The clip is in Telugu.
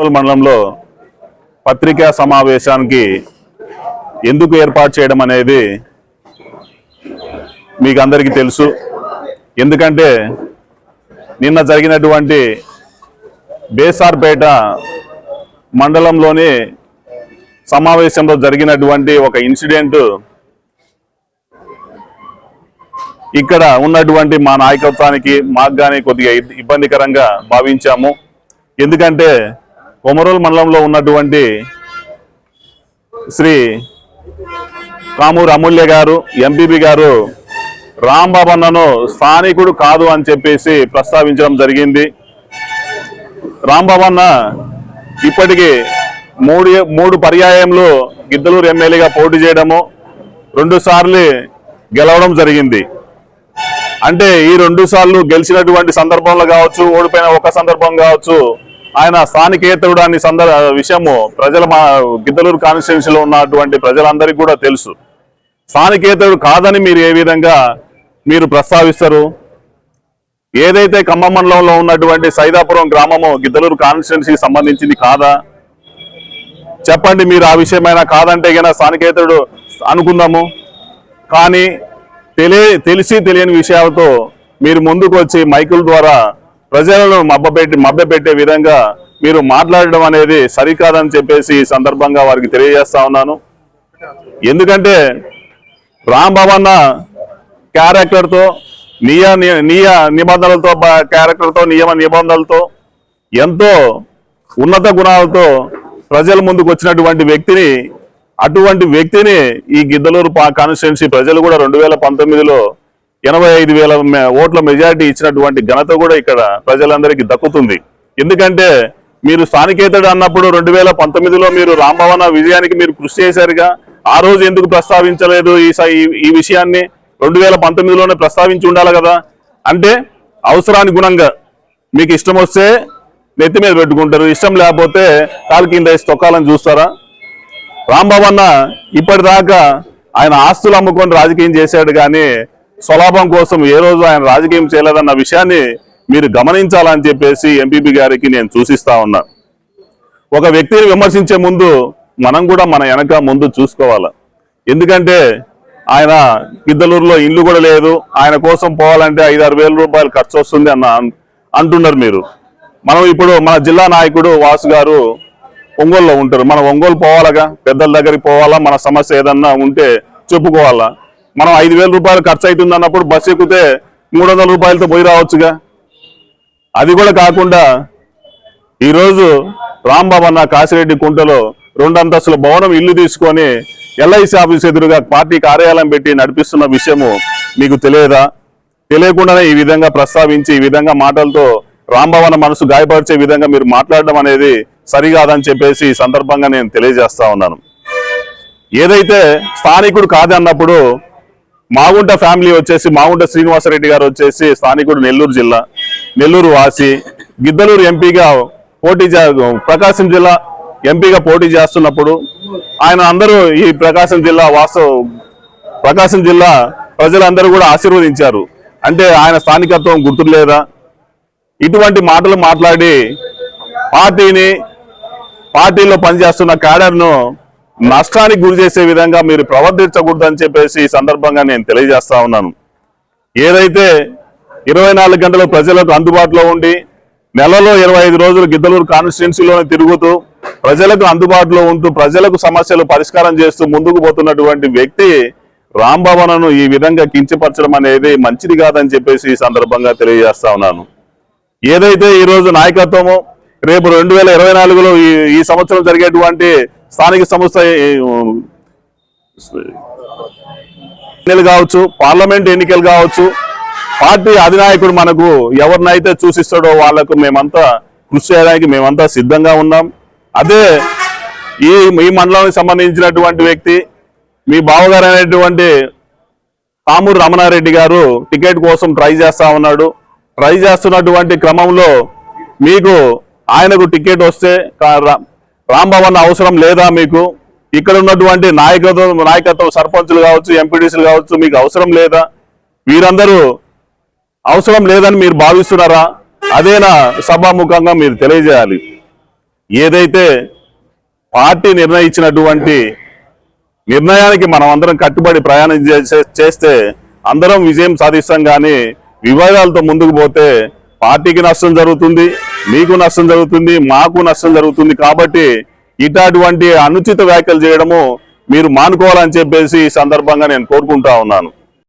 కొమరోలు మండలంలో పత్రికా సమావేశానికి ఎందుకు ఏర్పాటు చేయడం అనేది మీకు అందరికీ తెలుసు. ఎందుకంటే నిన్న జరిగినటువంటి బేసార్పేట మండలంలోని సమావేశంలో జరిగినటువంటి ఒక ఇన్సిడెంట్ ఇక్కడ ఉన్నటువంటి మా నాయకత్వానికి మాకు కానీ కొద్దిగా ఇబ్బందికరంగా భావించాము. ఎందుకంటే కొమరోల్ మండలంలో ఉన్నటువంటి శ్రీ కామూరు అమూల్య గారు ఎంపీబీ గారు రాంబాబు అన్నను స్థానికుడు కాదు అని చెప్పేసి ప్రస్తావించడం జరిగింది. రాంబాబు అన్న ఇప్పటికీ మూడు మూడు పర్యాయంలో గిద్దలూరు ఎమ్మెల్యేగా పోటీ చేయడము రెండు సార్లు గెలవడం జరిగింది. అంటే ఈ రెండు సార్లు గెలిచినటువంటి సందర్భంలో కావచ్చు ఓడిపోయిన ఒక సందర్భం కావచ్చు ఆయన స్థానికేతరుడు అనే సందర్భ విషయము ప్రజల మా గిద్దలూరు కాన్స్టిట్యున్సీలో ఉన్నటువంటి ప్రజలందరికీ కూడా తెలుసు. స్థానికేతరుడు కాదని మీరు ఏ విధంగా మీరు ప్రస్తావిస్తారు? ఏదైతే ఖమ్మం మండలంలో ఉన్నటువంటి సైదాపురం గ్రామము గిద్దలూరు కాన్స్టిట్యున్సీకి సంబంధించింది కాదా? చెప్పండి మీరు ఆ విషయమైనా కాదంటే గన స్థానికేతరుడు అనుకుందాము. కానీ తెలియ తెలిసి తెలియని విషయాలతో మీరు ముందుకు వచ్చి మైకుల ద్వారా ప్రజలను మబ్బపెట్టి మభ్యపెట్టే విధంగా మీరు మాట్లాడడం అనేది సరికాదని చెప్పేసి ఈ సందర్భంగా వారికి తెలియజేస్తా ఉన్నాను. ఎందుకంటే రామ్ అన్న క్యారెక్టర్తో నియ నియ నిబంధనలతో క్యారెక్టర్తో నియమ నిబంధనలతో ఎంతో ఉన్నత గుణాలతో ప్రజల ముందుకు వచ్చినటువంటి వ్యక్తిని అటువంటి వ్యక్తిని ఈ గిద్దలూరు కాన్స్టిట్యున్సీ ప్రజలు కూడా రెండు వేల పంతొమ్మిదిలో ఎనభై ఐదు వేల ఓట్ల మెజారిటీ ఇచ్చినటువంటి ఘనత కూడా ఇక్కడ ప్రజలందరికీ దక్కుతుంది. ఎందుకంటే మీరు స్థానికేతడు అన్నప్పుడు రెండు వేల పంతొమ్మిదిలో మీరు రాంభవన విజయానికి మీరు కృషి చేశారుగా. ఆ రోజు ఎందుకు ప్రస్తావించలేదు ఈ స- ఈ- ఈ విషయాన్ని? రెండు వేల పంతొమ్మిదిలోనే ప్రస్తావించి ఉండాలి కదా. అంటే అవసరానికి గుణంగా మీకు ఇష్టం వస్తే నెత్తి మీద పెట్టుకుంటారు. ఇష్టం లేకపోతే కాలు కింద వేసి తొక్కాలని చూస్తారా? రాంబాబు ఇప్పటిదాకా ఆయన ఆస్తులు అమ్ముకొని రాజకీయం చేశాడు కానీ స్వలాభం కోసం ఏ రోజు ఆయన రాజకీయం చేయలేదన్న విషయాన్ని మీరు గమనించాలని చెప్పేసి ఎంపీపీ గారికి నేను సూచిస్తా ఉన్నా. ఒక వ్యక్తిని విమర్శించే ముందు మనం కూడా మన వెనక ముందు చూసుకోవాలి. ఎందుకంటే ఆయన గిద్దలూరులో ఇల్లు కూడా లేదు ఆయన కోసం పోవాలంటే ఐదారు వేల రూపాయలు ఖర్చు వస్తుంది అన్న అంటున్నారు మీరు. మనం ఇప్పుడు మన జిల్లా నాయకుడు వాసు గారు ఒంగోలులో ఉంటారు. మనం ఒంగోలు పోవాలగా పెద్దల దగ్గరికి పోవాలా మన సమస్య ఏదన్నా ఉంటే చెప్పుకోవాలా? మనం ఐదు వేల రూపాయలు ఖర్చు అవుతుంది అన్నప్పుడు బస్సు ఎక్కితే మూడు వందల రూపాయలతో పోయి రావచ్చుగా. అది కూడా కాకుండా ఈరోజు రాంబాబు అన్న కాసిరెడ్డి కుంటలో రెండు అంతస్తుల భవనం ఇల్లు తీసుకొని ఎల్ఐసి ఆఫీస్ ఎదురుగా పార్టీ కార్యాలయం పెట్టి నడిపిస్తున్న విషయము మీకు తెలియదా? తెలియకుండానే ఈ విధంగా ప్రస్తావించి ఈ విధంగా మాటలతో రాంబాబన్న మనసు గాయపరిచే విధంగా మీరు మాట్లాడడం అనేది సరికాదని చెప్పేసి ఈ సందర్భంగా నేను తెలియజేస్తా ఉన్నాను. ఏదైతే స్థానికుడు కాదన్నప్పుడు మాగుంట ఫ్యామిలీ వచ్చేసి మాగుంట శ్రీనివాసరెడ్డి గారు వచ్చేసి స్థానికుడు నెల్లూరు జిల్లా నెల్లూరు వాసి గిద్దలూరు ఎంపీగా పోటీ చే ప్రకాశం జిల్లా ఎంపీగా పోటీ చేస్తున్నప్పుడు ఆయన అందరూ ఈ ప్రకాశం జిల్లా వాసు ప్రకాశం జిల్లా ప్రజలందరూ కూడా ఆశీర్వదించారు. అంటే ఆయన స్థానికత్వం గుర్తులేదా? ఇటువంటి మాటలు మాట్లాడి పార్టీని పార్టీలో పనిచేస్తున్న క్యాడర్ను నష్టానికి గురి చేసే విధంగా మీరు ప్రవర్తించకూడదని చెప్పేసి ఈ సందర్భంగా నేను తెలియజేస్తా ఉన్నాను. ఏదైతే ఇరవై నాలుగు గంటలు ప్రజలకు అందుబాటులో ఉండి నెలలో ఇరవై ఐదు రోజులు గిద్దలూరు కాన్స్టిట్యున్సీలోనే తిరుగుతూ ప్రజలకు అందుబాటులో ఉంటూ ప్రజలకు సమస్యలు పరిష్కారం చేస్తూ ముందుకు పోతున్నటువంటి వ్యక్తి రాంభవనను ఈ విధంగా కించపరచడం అనేది మంచిది కాదని చెప్పేసి ఈ సందర్భంగా తెలియజేస్తా ఉన్నాను. ఏదైతే ఈరోజు నాయకత్వము రేపు రెండు వేల ఇరవై నాలుగులో ఈ సంవత్సరం జరిగేటువంటి స్థానిక సంస్థ ఎన్నికలు కావచ్చు పార్లమెంట్ ఎన్నికలు కావచ్చు పార్టీ అధినాయకుడు మనకు ఎవరినైతే చూసిస్తాడో వాళ్ళకు మేమంతా కృషి చేయడానికి మేమంతా సిద్ధంగా ఉన్నాం. అదే ఈ ఈ మండలానికి సంబంధించినటువంటి వ్యక్తి మీ బావగారు అనేటువంటి తామూరు రమణారెడ్డి గారు టికెట్ కోసం ట్రై చేస్తా ఉన్నాడు. ట్రై చేస్తున్నటువంటి క్రమంలో మీకు ఆయనకు టికెట్ వస్తే కా- అవసరం లేదా మీకు? ఇక్కడ ఉన్నటువంటి నాయకత్వం నాయకత్వం సర్పంచులు కావచ్చు ఎంపీడీసీలు కావచ్చు మీకు అవసరం లేదా? వీరందరూ అవసరం లేదని మీరు భావిస్తున్నారా? అదేనా సభాముఖంగా మీరు తెలియజేయాలి. ఏదైతే పార్టీ నిర్ణయించినటువంటి నిర్ణయానికి మనం అందరం కట్టుబడి ప్రయాణం చేస్తే అందరం విజయం సాధిస్తాం కానీ వివాదాలతో ముందుకు పోతే పార్టీకి నష్టం జరుగుతుంది మీకు నష్టం జరుగుతుంది మాకు నష్టం జరుగుతుంది కాబట్టి ఇట్లాంటి అనుచిత వ్యాఖ్యలు చేయడము మీరు మానుకోవాలని చెప్పేసి ఈ సందర్భంగా నేను కోరుకుంటా ఉన్నాను.